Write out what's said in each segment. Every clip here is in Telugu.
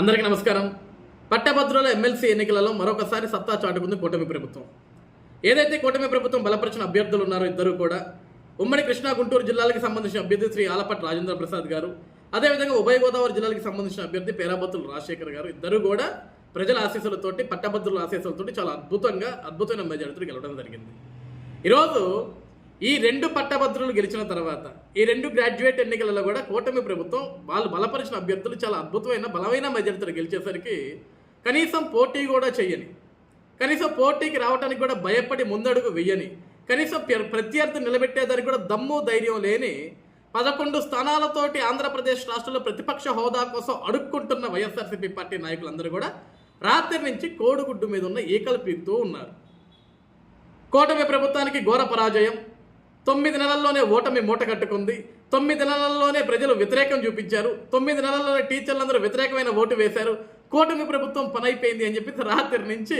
అందరికీ నమస్కారం. పట్టభద్రుల ఎమ్మెల్సీ ఎన్నికలలో మరొకసారి సత్తా చాటుకుంది కూటమి ప్రభుత్వం. ఏదైతే కూటమి ప్రభుత్వం బలపరిచిన అభ్యర్థులు ఉన్నారో ఇద్దరు కూడా ఉమ్మడి కృష్ణా గుంటూరు జిల్లాలకు సంబంధించిన అభ్యర్థి శ్రీ ఆలపట్ రాజేంద్ర ప్రసాద్ గారు అదేవిధంగా ఉభయ గోదావరి జిల్లాలకు సంబంధించిన అభ్యర్థి పేరాబత్తులు రాజశేఖర్ గారు ఇద్దరు కూడా ప్రజల ఆశీస్సులతోటి పట్టభద్రుల ఆశీస్సులతోటి చాలా అద్భుతంగా అద్భుతమైన మెజారిటీతో గెలవడం జరిగింది. ఈరోజు ఈ రెండు పట్టభద్రులు గెలిచిన తర్వాత ఈ రెండు గ్రాడ్యుయేట్ ఎన్నికలలో కూడా కూటమి ప్రభుత్వం వాళ్ళు బలపరిచిన అభ్యర్థులు చాలా అద్భుతమైన బలమైన మెజారిటీతో గెలిచేసరికి కనీసం పోటీ కూడా చేయని కనీసం పోటీకి రావడానికి కూడా భయపడి ముందడుగు వెయ్యని కనీసం ప్రత్యర్థి నిలబెట్టేదానికి కూడా దమ్ము ధైర్యం లేని పదకొండు స్థానాలతోటి ఆంధ్రప్రదేశ్ రాష్ట్రంలో ప్రతిపక్ష హోదా కోసం అడుక్కుంటున్న వైఎస్ఆర్సీపీ పార్టీ నాయకులందరూ కూడా రాత్రి నుంచి కోడిగుడ్డు మీద ఉన్న ఈకలు పీకుతూ ఉన్నారు. కూటమి ప్రభుత్వానికి ఘోర పరాజయం. తొమ్మిది నెలల్లోనే ఓటమి మూట కట్టుకుంది. తొమ్మిది నెలల్లోనే ప్రజలు వ్యతిరేకం చూపించారు. తొమ్మిది నెలల్లోనే టీచర్లందరూ వ్యతిరేకమైన ఓటు వేశారు. కూటమి ప్రభుత్వం పని అయిపోయింది అని చెప్పి రాత్రి నుంచి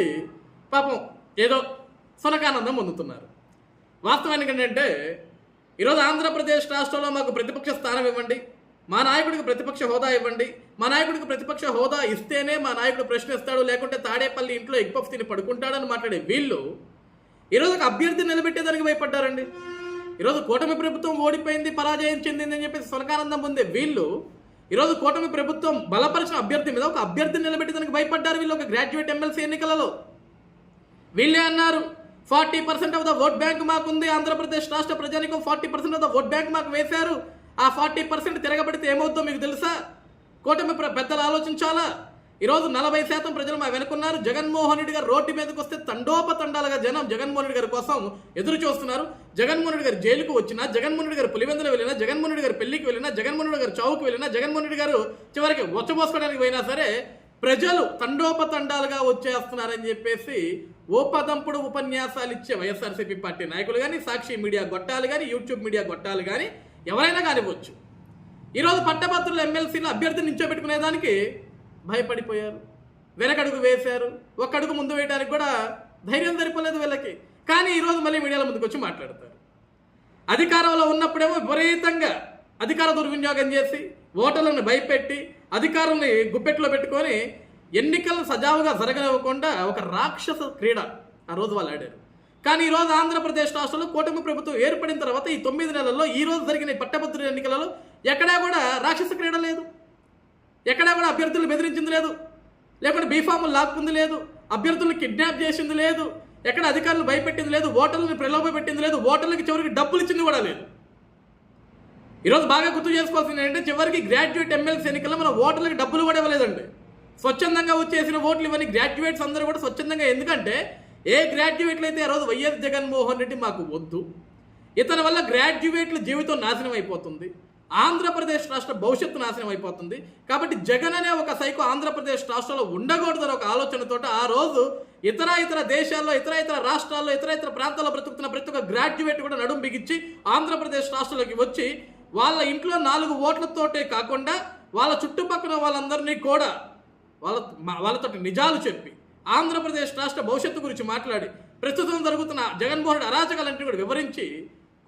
పాపం ఏదో సునకానందం పొందుతున్నారు. వాస్తవానికి ఏంటంటే ఈరోజు ఆంధ్రప్రదేశ్ రాష్ట్రంలో మాకు ప్రతిపక్ష స్థానం ఇవ్వండి మా నాయకుడికి ప్రతిపక్ష హోదా ఇవ్వండి మా నాయకుడికి ప్రతిపక్ష హోదా ఇస్తేనే మా నాయకుడు ప్రశ్నిస్తాడు లేకుంటే తాడేపల్లి ఇంట్లో ఎగ్ పఫ్ తిని పడుకుంటాడని మాట్లాడే వీళ్ళు ఈరోజు ఒక అభ్యర్థి నిలబెట్టేదానికి భయపడ్డారండి. ఈరోజు కూటమి ప్రభుత్వం ఓడిపోయింది పరాజయం చెందింది అని చెప్పేసి సునకానందం పొందే వీళ్ళు ఈరోజు కూటమి ప్రభుత్వం బలపరిచిన అభ్యర్థి మీద ఒక అభ్యర్థిని నిలబెట్టేదానికి భయపడ్డారు వీళ్ళు ఒక గ్రాడ్యుయేట్ ఎమ్మెల్సీ ఎన్నికలలో. వీళ్ళే అన్నారు forty percent of the vote bank మాకుంది ఆంధ్రప్రదేశ్ రాష్ట్ర ప్రజానికం forty percent of the vote bank మాకు వేశారు. ఆ ఫార్టీ పర్సెంట్ తిరగబడితే ఏమవుతుందో మీకు తెలుసా? కూటమి ప్ర- పెద్దలు ఆలోచించాలా? ఈరోజు నలభై శాతం ప్రజలు మా వెనుకున్నారు. జగన్మోహన్ రెడ్డి గారు రోడ్డు మీదకి వస్తే తండోపతండాలుగా జనం జగన్మోహన్ రెడ్డి గారి కోసం ఎదురు చూస్తున్నారు. జగన్మోహన్ రెడ్డి గారు జైలుకు వచ్చినా జగన్మోహన్ రెడ్డి గారు పులివెందులు వెళ్ళినా జగన్మోహన్ రెడ్డి గారు పెళ్ళికి వెళ్ళినా జగన్మోహన్ రెడ్డి గారు చౌకు వెళ్ళినా జగన్మోహన్ రెడ్డి గారు చివరికి వచ్చబోసుకోవడానికి పోయినా సరే ప్రజలు తండోపతండాలుగా వచ్చేస్తున్నారని చెప్పేసి ఓపదంపుడు ఉపన్యాసాలు ఇచ్చే వైఎస్ఆర్సీపీ పార్టీ నాయకులు కానీ సాక్షి మీడియా గొట్టాలు కానీ యూట్యూబ్ మీడియా గొట్టాలు కానీ ఎవరైనా కానివ్వచ్చు. ఈరోజు పట్టభద్రుల ఎమ్మెల్సీలు అభ్యర్థిని నించోబెట్టుకునేదానికి భయపడిపోయారు. వెనకడుగు వేశారు. ఒక్కడుగు ముందు వేయడానికి కూడా ధైర్యం సరిపోలేదు వీళ్ళకి. కానీ ఈరోజు మళ్ళీ మీడియాల ముందుకు వచ్చి మాట్లాడతారు. అధికారంలో ఉన్నప్పుడేమో విపరీతంగా అధికార దుర్వినియోగం చేసి ఓటర్లను భయపెట్టి అధికారుల్ని గుప్పెట్లో పెట్టుకొని ఎన్నికలు సజావుగా జరగనివ్వకుండా ఒక రాక్షస క్రీడ ఆ రోజు వాళ్ళు ఆడారు. కానీ ఈరోజు ఆంధ్రప్రదేశ్ రాష్ట్రంలో కూటమి ప్రభుత్వం ఏర్పడిన తర్వాత ఈ తొమ్మిది నెలల్లో ఈ రోజు జరిగిన పట్టభద్రుల ఎన్నికలలో ఎక్కడా కూడా రాక్షస క్రీడ లేదు. ఎక్కడా కూడా అభ్యర్థులు బెదిరించింది లేదు. లేకుంటే బీఫాములు లాక్కుంది లేదు. అభ్యర్థులను కిడ్నాప్ చేసింది లేదు. ఎక్కడ అధికారులు భయపెట్టింది లేదు. ఓటర్లను ప్రలోభ పెట్టింది లేదు. ఓటర్లకి చివరికి డబ్బులు ఇచ్చింది కూడా లేదు. ఈరోజు బాగా గుర్తు చేసుకోవాల్సింది ఏంటంటే చివరికి గ్రాడ్యుయేట్ ఎమ్మెల్సీ ఎన్నికల్లో మన ఓటర్లకు డబ్బులు కూడా ఇవ్వలేదండి. స్వచ్ఛందంగా వచ్చేసిన ఓట్లు ఇవన్నీ గ్రాడ్యుయేట్స్ అందరూ కూడా స్వచ్ఛందంగా ఎందుకంటే ఏ గ్రాడ్యుయేట్లు అయితే ఆ రోజు వైఎస్ జగన్మోహన్ రెడ్డి మాకు వద్దు. ఇతని వల్ల గ్రాడ్యుయేట్ల జీవితం నాశనం అయిపోతుంది. ఆంధ్రప్రదేశ్ రాష్ట్ర భవిష్యత్తు నాశనం అయిపోతుంది. కాబట్టి జగన్ అనే ఒక సైకో ఆంధ్రప్రదేశ్ రాష్ట్రంలో ఉండకూడదని ఒక ఆలోచనతో ఆ రోజు ఇతర ఇతర దేశాల్లో ఇతర ఇతర రాష్ట్రాల్లో ఇతర ఇతర ప్రాంతాల్లో బ్రతుకుతున్న ప్రతి ఒక్క గ్రాడ్యుయేట్ కూడా నడుం బిగించి ఆంధ్రప్రదేశ్ రాష్ట్రంలోకి వచ్చి వాళ్ళ ఇంట్లో నాలుగు ఓట్లతోటే కాకుండా వాళ్ళ చుట్టుపక్కల వాళ్ళందరినీ కూడా వాళ్ళ వాళ్ళతో నిజాలు చెప్పి ఆంధ్రప్రదేశ్ రాష్ట్ర భవిష్యత్తు గురించి మాట్లాడి ప్రస్తుతం జరుగుతున్న జగన్మోహన్ రెడ్డి అరాచకాలన్నింటినీ కూడా వివరించి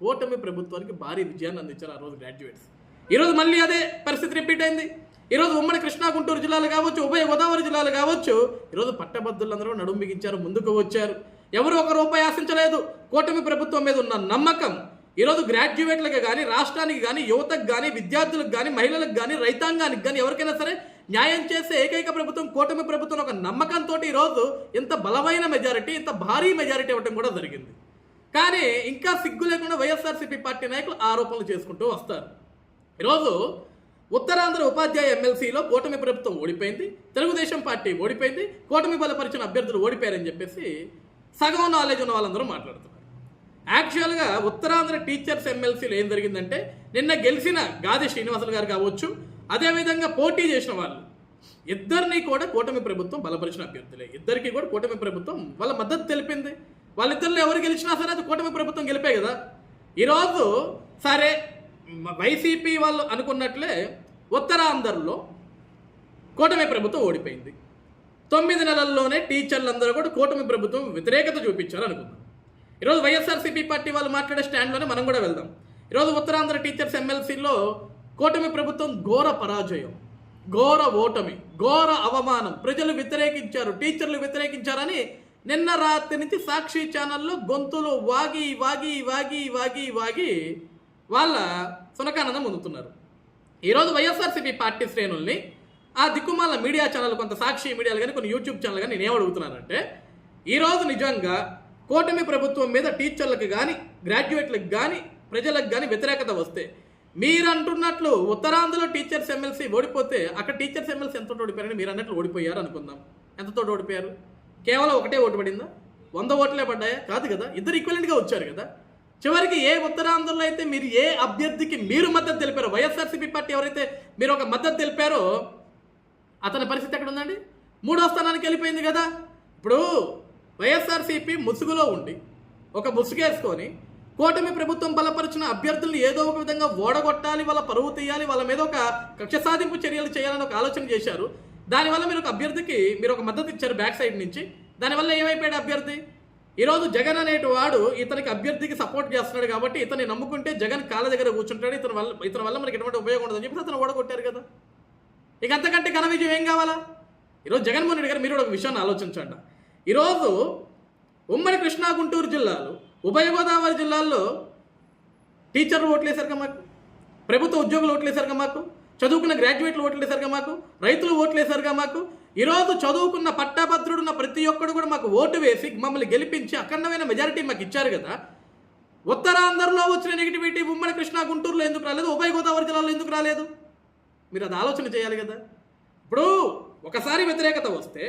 కూటమి ప్రభుత్వానికి భారీ విజయాన్ని అందించారు ఆ రోజు గ్రాడ్యుయేట్స్ ఈరోజు మళ్ళీ అదే పరిస్థితి రిపీట్ అయింది. ఈరోజు ఉమ్మడి కృష్ణా గుంటూరు జిల్లాలు కావచ్చు ఉభయ గోదావరి జిల్లాలు కావచ్చు ఈరోజు పట్టభద్రులందరూ నడుం బిగించారు ముందుకు వచ్చారు. ఎవరు ఒక రూపాయి ఆశించలేదు. కూటమి ప్రభుత్వం మీద ఉన్న నమ్మకం ఈరోజు గ్రాడ్యుయేట్లకు కానీ రాష్ట్రానికి కానీ యువతకు కానీ విద్యార్థులకు కానీ మహిళలకు కానీ రైతాంగానికి కానీ ఎవరికైనా సరే న్యాయం చేసే ఏకైక ప్రభుత్వం కూటమి ప్రభుత్వం ఒక నమ్మకంతో ఈరోజు ఇంత బలమైన మెజారిటీ ఇంత భారీ మెజారిటీ అవ్వడం కూడా జరిగింది. కానీ ఇంకా సిగ్గు లేకుండా వైఎస్ఆర్సీపీ పార్టీ నాయకులు ఆరోపణలు చేసుకుంటూ వస్తారు. ఈరోజు ఉత్తరాంధ్ర ఉపాధ్యాయ ఎమ్మెల్సీలో కూటమి ప్రభుత్వం ఓడిపోయింది తెలుగుదేశం పార్టీ ఓడిపోయింది కూటమి బలపరిచిన అభ్యర్థులు ఓడిపోయారని చెప్పేసి సగం నాలెడ్జ్ ఉన్న వాళ్ళందరూ మాట్లాడుతున్నారు. యాక్చువల్గా ఉత్తరాంధ్ర టీచర్స్ ఎమ్మెల్సీలో ఏం జరిగిందంటే నిన్న గెలిచిన గాది శ్రీనివాసులు గారు కావచ్చు అదేవిధంగా పోటీ చేసిన వాళ్ళు ఇద్దరిని కూడా కూటమి ప్రభుత్వం బలపరిచిన అభ్యర్థులే. ఇద్దరికి కూడా కూటమి ప్రభుత్వం వాళ్ళ మద్దతు తెలిపింది. వాళ్ళిద్దరిలో ఎవరు గెలిచినా సరే అది కూటమి ప్రభుత్వం గెలిపే కదా. ఈరోజు సరే వైసీపీ వాళ్ళు అనుకున్నట్లే ఉత్తరాంధ్రలో కూటమి ప్రభుత్వం ఓడిపోయింది. తొమ్మిది నెలల్లోనే టీచర్లందరూ కూడా కూటమి ప్రభుత్వం వ్యతిరేకత చూపించారు అనుకుందాం. ఈరోజు వైఎస్ఆర్సీపీ పార్టీ వాళ్ళు మాట్లాడే స్టాండ్లోనే మనం కూడా వెళ్దాం. ఈరోజు ఉత్తరాంధ్ర టీచర్స్ ఎమ్మెల్సీలో కూటమి ప్రభుత్వం ఘోర పరాజయం ఘోర ఓటమి ఘోర అవమానం. ప్రజలు వ్యతిరేకించారు టీచర్లు వ్యతిరేకించారని నిన్న రాత్రి నుంచి సాక్షి ఛానల్లో గొంతులు వాగి వాగి వాగి వాగి వాగి వాళ్ళ సునకానందం పొందుతున్నారు. ఈరోజు వైఎస్ఆర్సీపీ పార్టీ శ్రేణుల్ని ఆ దిక్కుమాల మీడియా ఛానల్ కొంత సాక్షి మీడియాలు కానీ కొన్ని యూట్యూబ్ ఛానల్ కానీ నేను ఏమడుగుతున్నానంటే ఈరోజు నిజంగా కూటమి ప్రభుత్వం మీద టీచర్లకు కానీ గ్రాడ్యుయేట్లకు కానీ ప్రజలకు కానీ వ్యతిరేకత వస్తే మీరు అంటున్నట్లు ఉత్తరాంధ్రలో టీచర్స్ ఎమ్మెల్సీ ఓడిపోతే అక్కడ టీచర్స్ ఎమ్మెల్సీ ఎంతో ఓడిపోయారని మీరు అన్నట్లు ఓడిపోయారు అనుకుందాం. ఎంతతో ఓడిపోయారు? కేవలం ఒకటే ఓటు పడిందా? వంద ఓట్లే పడ్డాయా? కాదు కదా. ఇద్దరు ఈక్వలెంట్గా వచ్చారు కదా. చివరికి ఏ ఉత్తరాంధ్రలో అయితే మీరు ఏ అభ్యర్థికి మీరు మద్దతు తెలిపారో వైఎస్ఆర్సీపీ పార్టీ ఎవరైతే మీరు ఒక మద్దతు తెలిపారో అతని పరిస్థితి ఎక్కడ ఉందండి? మూడో స్థానానికి వెళ్ళిపోయింది కదా. ఇప్పుడు వైఎస్ఆర్సీపీ ముసుగులో ఉండి ఒక ముసుగేసుకొని కూటమి ప్రభుత్వం బలపరిచిన అభ్యర్థులను ఏదో ఒక విధంగా ఓడగొట్టాలి వాళ్ళ పరువు తీయాలి వాళ్ళ మీద ఒక కక్ష సాధింపు చర్యలు చేయాలని ఒక ఆలోచన చేశారు. దానివల్ల మీరు ఒక అభ్యర్థికి మీరు ఒక మద్దతు ఇచ్చారు బ్యాక్ సైడ్ నుంచి. దానివల్ల ఏమైపోయాడు అభ్యర్థి? ఈరోజు జగన్ అనేటి వాడు ఇతనికి అభ్యర్థికి సపోర్ట్ చేస్తున్నాడు కాబట్టి ఇతన్ని నమ్ముకుంటే జగన్ కాళ్ళ దగ్గర కూర్చుంటాడు ఇతని వల్ల ఇతని వల్ల మనకి ఎటువంటి ఉపయోగం ఉండదని చెప్పి అతను ఓడగొట్టారు కదా. ఇక అంతకంటే ఘన విజయం ఏం కావాలా? ఈరోజు జగన్మోహన్ రెడ్డి గారు మీరు కూడా ఒక విషయాన్ని ఆలోచించండి. ఈరోజు ఉమ్మడి కృష్ణా గుంటూరు జిల్లాలు ఉభయ గోదావరి జిల్లాల్లో టీచర్లు ఓట్లేశారుగా మాకు ప్రభుత్వ ఉద్యోగులు ఓట్లేశారుగా మాకు చదువుకున్న గ్రాడ్యుయేట్లు ఓట్లేశారుగా మాకు రైతులు ఓట్లేశారుగా మాకు ఈరోజు చదువుకున్న పట్టాభద్రుడున్న ప్రతి ఒక్కడు కూడా మాకు ఓటు వేసి మమ్మల్ని గెలిపించి అఖండమైన మెజారిటీ మాకు ఇచ్చారు కదా. ఉత్తరాంధ్రలో వచ్చిన నెగిటివిటీ ఉమ్మడి కృష్ణా గుంటూరులో ఎందుకు రాలేదు? ఉభయ గోదావరి జిల్లాలో ఎందుకు రాలేదు? మీరు అది ఆలోచన చేయాలి కదా. ఇప్పుడు ఒకసారి వ్యతిరేకత వస్తే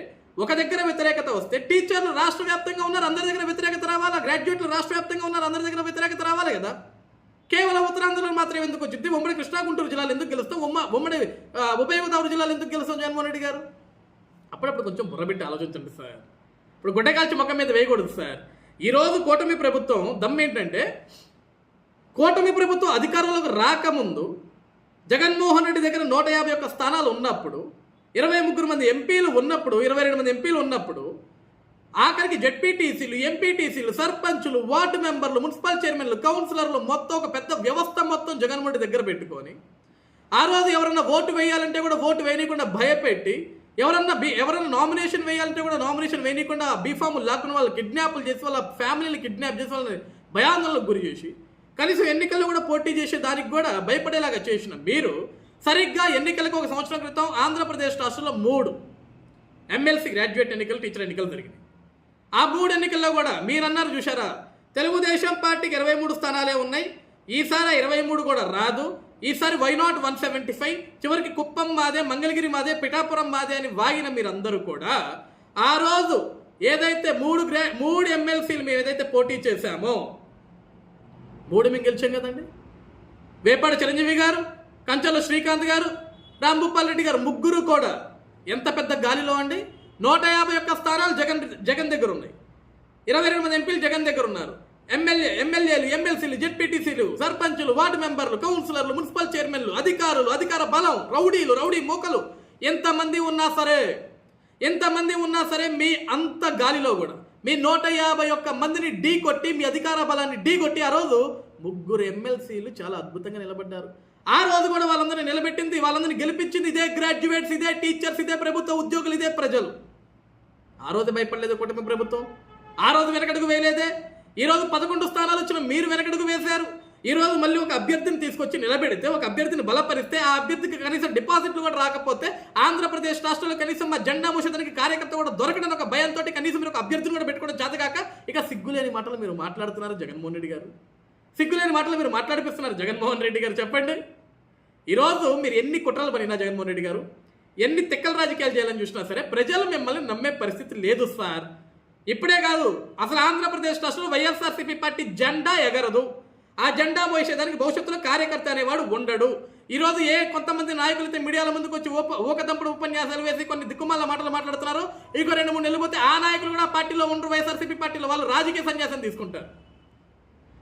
ఒక దగ్గర వ్యతిరేకత వస్తే టీచర్లు రాష్ట్ర వ్యాప్తంగా ఉన్నారు అందరి దగ్గర వ్యతిరేకత రావాలా? గ్రాడ్యుయేట్లు రాష్ట్ర వ్యాప్తంగా ఉన్నారు అందరి దగ్గర వ్యతిరేకత రావాలి కదా. కేవలం ఉత్తరాంధ్రలో మాత్రం ఎందుకు వచ్చింది? ఉమ్మడి కృష్ణా గుంటూరు జిల్లాలు ఎందుకు గెలుస్తాం ఉమ్మ ఉమ్మడి ఉభయ గోదావరి జిల్లాలు ఎందుకు గెలుస్తాం జగన్మోహన్ రెడ్డి గారు? అప్పుడప్పుడు కొంచెం బుర్రబెట్టి ఆలోచించండి సార్. ఇప్పుడు గుడ్డకాల్చి మొక్క మీద వేయకూడదు సార్. ఈరోజు కూటమి ప్రభుత్వం దమ్ ఏంటంటే కూటమి ప్రభుత్వం అధికారంలోకి రాకముందు జగన్మోహన్ రెడ్డి దగ్గర నూట యాభై ఒక్క స్థానాలు ఉన్నప్పుడు ఇరవై ముగ్గురు మంది ఎంపీలు ఉన్నప్పుడు ఇరవై రెండు మంది ఎంపీలు ఉన్నప్పుడు ఆఖరికి జెడ్పీటీసీలు ఎంపీటీసీలు సర్పంచులు వార్డు మెంబర్లు మున్సిపల్ చైర్మన్లు కౌన్సిలర్లు మొత్తం ఒక పెద్ద వ్యవస్థ మొత్తం జగన్మోహన్ రెడ్డి దగ్గర పెట్టుకొని ఆ రోజు ఎవరన్నా ఓటు వేయాలంటే కూడా ఓటు వేయకుండా భయపెట్టి ఎవరన్నా బి ఎవరన్నా నామినేషన్ వేయాలంటే కూడా నామినేషన్ వేయకుండా బీఫామ్ లాక్కున్న వాళ్ళు కిడ్నాప్లు చేసి వాళ్ళ ఫ్యామిలీని కిడ్నాప్ చేసి వాళ్ళని భయాందోళనకు గురి చేసి కనీసం ఎన్నికల్లో కూడా పోటీ చేసే దానికి కూడా భయపడేలాగా చేసిన మీరు సరిగ్గా ఎన్నికలకు ఒక సంవత్సరం క్రితం ఆంధ్రప్రదేశ్ రాష్ట్రంలో మూడు ఎమ్మెల్సీ గ్రాడ్యుయేట్ ఎన్నికలు టీచర్ ఎన్నికలు జరిగినాయి. ఆ మూడు ఎన్నికల్లో కూడా మీరన్నారు చూసారా తెలుగుదేశం పార్టీకి ఇరవై మూడు స్థానాలే ఉన్నాయి. ఈసారి ఇరవై మూడు కూడా రాదు. ఈసారి why not one seventy five? చివరికి కుప్పం మాదే మంగళగిరి మాదే పిఠాపురం మాదే అని వాగిన మీరందరూ కూడా ఆ రోజు ఏదైతే మూడు గ్రా మూడు ఎమ్మెల్సీలు మేము ఏదైతే పోటీ చేశామో మూడు మేము గెలిచాం కదండి. వేపాడ చిరంజీవి గారు కంచెల శ్రీకాంత్ గారు రాంభూపాల్ రెడ్డి గారు ముగ్గురు కూడా ఎంత పెద్ద గాలిలో అండి. నూట యాభై ఒక్క స్థానాలు జగన్ జగన్ దగ్గర ఉన్నాయి. ఇరవై రెండు మంది ఎంపీలు జగన్ దగ్గర ఉన్నారు. ఎమ్మెల్యే ఎమ్మెల్యేలు ఎమ్మెల్సీలు జెడ్పీటీసీలు సర్పంచులు వార్డు మెంబర్లు కౌన్సిలర్లు మున్సిపల్ చైర్మన్లు అధికారులు అధికార బలం రౌడీలు రౌడీ మోకలు. ఎంతమంది ఉన్నా సరే ఎంతమంది ఉన్నా సరే మీ అంత గాలిలో కూడా మీ నూట యాభై ఒక్క మందిని ఢీ కొట్టి మీ అధికార బలాన్ని ఢీ కొట్టి ఆ రోజు ముగ్గురు ఎమ్మెల్సీలు చాలా అద్భుతంగా నిలబడ్డారు. ఆ రోజు కూడా వాళ్ళందరినీ నిలబెట్టింది వాళ్ళందరినీ గెలిపించింది ఇదే గ్రాడ్యుయేట్స్ ఇదే టీచర్స్ ఇదే ప్రభుత్వ ఉద్యోగులు ఇదే ప్రజలు. ఆ రోజు భయపడలేదు కుటుంబ ప్రభుత్వం. ఆ రోజు వెనకడుగు వేయలేదే. ఈరోజు పదకొండు స్థానాలు వచ్చిన మీరు వెనకడుగు వేశారు. ఈరోజు మళ్ళీ ఒక అభ్యర్థిని తీసుకొచ్చి నిలబెడితే ఒక అభ్యర్థిని బలపరిస్తే ఆ అభ్యర్థికి కనీసం డిపాజిట్లు కూడా రాకపోతే ఆంధ్రప్రదేశ్ రాష్ట్రంలో కనీసం మా జెండా మూసేదానికి కార్యకర్త కూడా దొరకడం ఒక భయంతో కనీసం మీరు ఒక అభ్యర్థిని కూడా పెట్టుకోవడం చేతకాక ఇక సిగ్గులేని మాటలు మీరు మాట్లాడుతున్నారు జగన్మోహన్ రెడ్డి గారు. సిగ్గులేని మాటలు మీరు మాట్లాడిపిస్తున్నారు జగన్మోహన్ రెడ్డి గారు చెప్పండి. ఈరోజు మీరు ఎన్ని కుట్రలు పడినా జగన్మోహన్ రెడ్డి గారు? ఎన్ని తిక్కల రాజకీయాలు చేయాలని చూసినా సరే ప్రజలు మిమ్మల్ని నమ్మే పరిస్థితి లేదు సార్. ఇప్పుడే కాదు అసలు ఆంధ్రప్రదేశ్ రాష్ట్రంలో వైఎస్ఆర్సీపీ పార్టీ జెండా ఎగరదు. ఆ జెండా మోసేదానికి భవిష్యత్తులో కార్యకర్త అనేవాడు ఉండడు. ఈరోజు ఏ కొంతమంది నాయకులైతే మీడియాల ముందుకు వచ్చి ఊప ఊకదంపుడు ఉపన్యాసాలు వేసి కొన్ని దిక్కుమాల మాటలు మాట్లాడుతున్నారు ఇంకో రెండు మూడు నెలలు పోతే ఆ నాయకులు కూడా పార్టీలో ఉండరు వైఎస్ఆర్సీపీ పార్టీలో వాళ్ళు రాజకీయ సన్యాసం తీసుకుంటారు.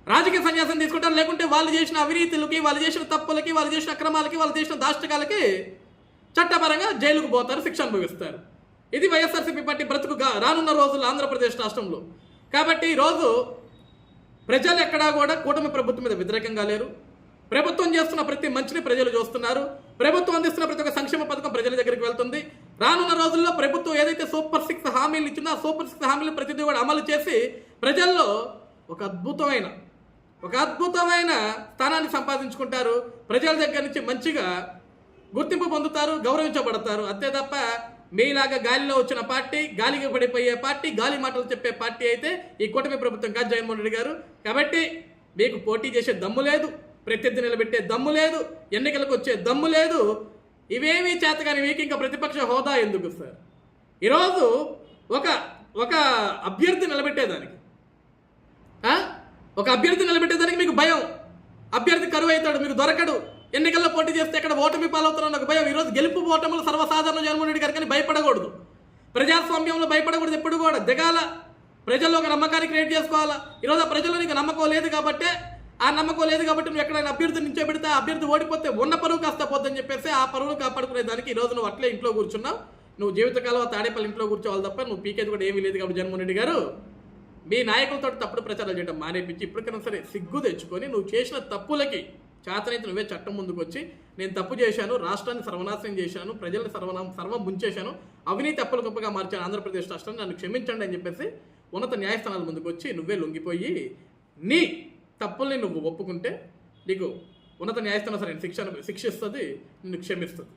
రాజకీయ సన్యాసం తీసుకుంటారు లేకుంటే వాళ్ళు చేసిన అవినీతులకి వాళ్ళు చేసిన తప్పులకి వాళ్ళు చేసిన అక్రమాలకి వాళ్ళు చేసిన దాష్టకాలకి చట్టపరంగా జైలుకు పోతారు శిక్ష అనుభవిస్తారు. ఇది వైఎస్ఆర్సీపీ పార్టీ బ్రతుకుగా రానున్న రోజుల్లో ఆంధ్రప్రదేశ్ రాష్ట్రంలో. కాబట్టి ఈరోజు ప్రజలు ఎక్కడా కూడా కూటమి ప్రభుత్వం మీద వ్యతిరేకంగా లేరు. ప్రభుత్వం చేస్తున్న ప్రతి మంచిని ప్రజలు చూస్తున్నారు. ప్రభుత్వం అందిస్తున్న ప్రతి ఒక్క సంక్షేమ పథకం ప్రజల దగ్గరికి వెళ్తుంది. రానున్న రోజుల్లో ప్రభుత్వం ఏదైతే సూపర్ సిక్స్ హామీలు ఇచ్చిందో ఆ సూపర్ సిక్స్ హామీలు ప్రతిదీ కూడా అమలు చేసి ప్రజల్లో ఒక అద్భుతమైన ఒక అద్భుతమైన స్థానాన్ని సంపాదించుకుంటారు. ప్రజల దగ్గర నుంచి మంచిగా గుర్తింపు పొందుతారు గౌరవించబడతారు. అంతే తప్ప మీలాగా గాలిలో వచ్చిన పార్టీ గాలికి పడిపోయే పార్టీ గాలి మాటలు చెప్పే పార్టీ అయితే ఈ కూటమి ప్రభుత్వం కాదు జగన్మోహన్ రెడ్డి గారు. కాబట్టి మీకు పోటీ చేసే దమ్ము లేదు ప్రత్యర్థి నిలబెట్టే దమ్ము లేదు ఎన్నికలకు వచ్చే దమ్ము లేదు. ఇవేమీ చేతగాని మీకు ఇంకా ప్రతిపక్ష హోదా ఎందుకు సార్? ఈరోజు ఒక ఒక అభ్యర్థి నిలబెట్టేదానికి. ఒక అభ్యర్థి నిలబెట్టేదానికి మీకు భయం. అభ్యర్థి కరువు అవుతాడు మీకు దొరకడు. ఎన్నికల్లో పోటీ చేస్తే ఇక్కడ ఓటమి పాలవుతున్న ఒక భయం. ఈరోజు గెలుపు ఓటములు సర్వసాధారణ జగన్మోహన్ రెడ్డి గారు కానీ భయపడకూడదు. ప్రజాస్వామ్యంలో భయపడకూడదు ఎప్పుడు కూడా. దిగాల. ప్రజల్లో ఒక నమ్మకాన్ని క్రియేట్ చేసుకోవాలా? ఈరోజు ఆ ప్రజల్లో నీకు నమ్మకం లేదు కాబట్టి ఆ నమ్మకం లేదు కాబట్టి నువ్వు ఎక్కడైనా అభ్యర్థి నుంచో పెడితే ఆ అభ్యర్థి ఓడిపోతే ఉన్న పరువు కాస్త పోద్దని చెప్పేసి ఆ పరువును కాపాడుకునే దానికి ఈ నువ్వు అట్లే ఇంట్లో కూర్చున్నావు. నువ్వు జీవితకాలం తాడేపల్లి ఇంట్లో కూర్చోవాలి తప్ప నువ్వు పీకేది కూడా ఏమీ లేదు కాబట్టి జగన్మోహన్ రెడ్డి గారు. మీ నాయకులతో తప్పుడు ప్రచారాలు చేయడం మానేపించి ఇప్పటికైనా సరే సిగ్గు తెచ్చుకొని నువ్వు చేసిన తప్పులకి చేతనైతే నువ్వే చట్టం ముందుకు వచ్చి నేను తప్పు చేశాను రాష్ట్రాన్ని సర్వనాశనం చేశాను ప్రజల్ని సర్వనా సర్వం ముంచేశాను అవినీతి అప్పుల గొప్పగా మార్చాను ఆంధ్రప్రదేశ్ రాష్ట్రాన్ని నన్ను క్షమించండి అని చెప్పేసి ఉన్నత న్యాయస్థానాల ముందుకు వచ్చి నువ్వే లొంగిపోయి నీ తప్పుల్ని నువ్వు ఒప్పుకుంటే నీకు ఉన్నత న్యాయస్థానం సరే శిక్ష శిక్షిస్తుంది నిన్ను క్షమిస్తుంది.